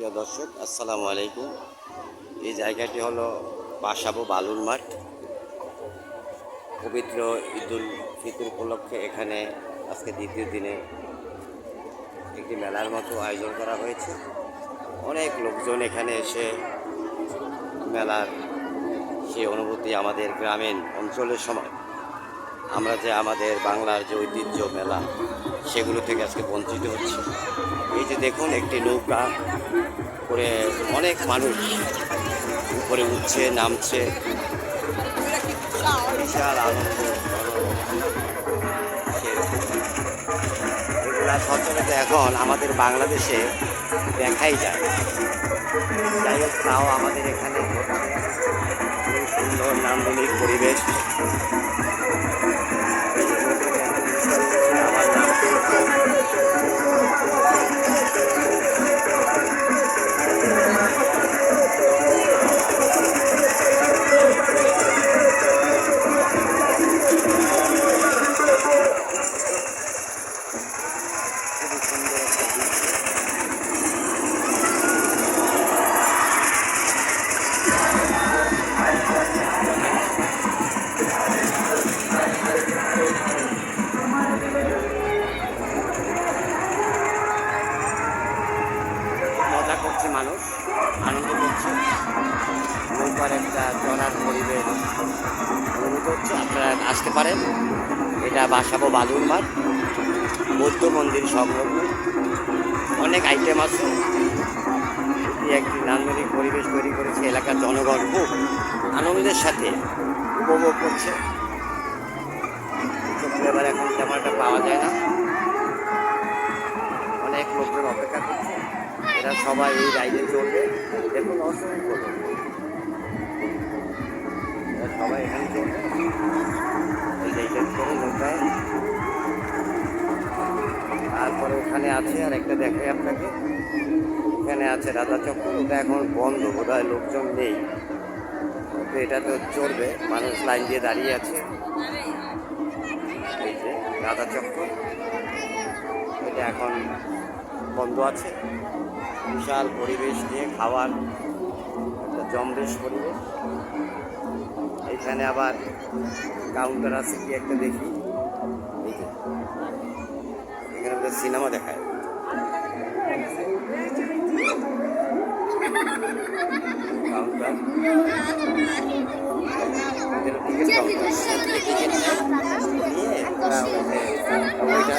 প্রিয় দর্শক, আসসালামু আলাইকুম। এই জায়গাটি হলো বাসাবো বালুর মাঠ। পবিত্র ঈদুল ফিতর উপলক্ষে এখানে আজকে দ্বিতীয় দিনে একটি মেলার মতো আয়োজন করা হয়েছে। অনেক লোকজন এখানে এসে মেলার সেই অনুভূতি আমাদের গ্রামীণ অঞ্চলের সময় আমরা যে আমাদের বাংলার যে ঐতিহ্য মেলা, সেগুলো থেকে আজকে বঞ্চিত হচ্ছে। এই যে দেখুন, একটি নৌকা করে অনেক মানুষ উপরে উঠছে, নামছে। বিশাল আনন্দ সচরাচর এখন আমাদের বাংলাদেশে দেখাই যায় যাই হোক, তাও আমাদের এখানে সুন্দর নান্দনিক পরিবেশ। মানুষ, আনন্দ করছে। নৌকার একটা চলার পরিবেশ অনুভূত হচ্ছে। আপনারা আসতে পারেন। এটা বাসাবো বালুর মাঠ, বৌদ্ধ মন্দির সংলগ্ন। অনেক আইটেম আছে। একটি নান্দনিক পরিবেশ তৈরি করেছে এলাকার জনগণ। খুব আনন্দের সাথে উপভোগ করছে। এবার এখন তেমনটা পাওয়া যায় না। অনেক লোকজন অপেক্ষা করছে। এরা সবাই এই রাইডে চলবে দেখুন লোক এরা সবাই এখানে চলবে এই করে নৌকায়। তারপরে ওখানে আছে, আর একটা দেখাই আপনাকে। এখানে আছে রাধা চক্র। ওটা এখন বন্ধ, বোধহয় লোকজন নেই। তো এটা তো চলবে মানুষ লাইন দিয়ে দাঁড়িয়ে আছে। রাধা চক্র। এটা এখন বন্ধ আছে। বিশাল পরিবেশ নিয়ে খাওয়ার একটা জমবেশ পরিবেশ। এখানে আবার কাউন্টার আছে কি একটা দেখি। এখানে সিনেমা দেখায়। কাউন্টার টিকিট কাউন্টার নিয়ে ওইটা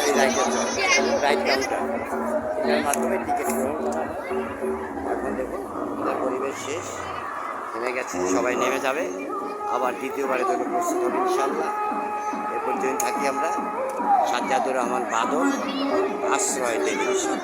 এটার মাধ্যমে টিকিট গ্রহণ করা এখন পরিবেশ শেষ নেমে গেছে সবাই নেমে যাবে আবার দ্বিতীয়বারের জন্য প্রস্তুত হবে ইনশাল্লাহ এরপর পর্যন্ত থাকি আমরা সাজ্জাদুর রহমান বাদল আশ্রয় টেলিভিশন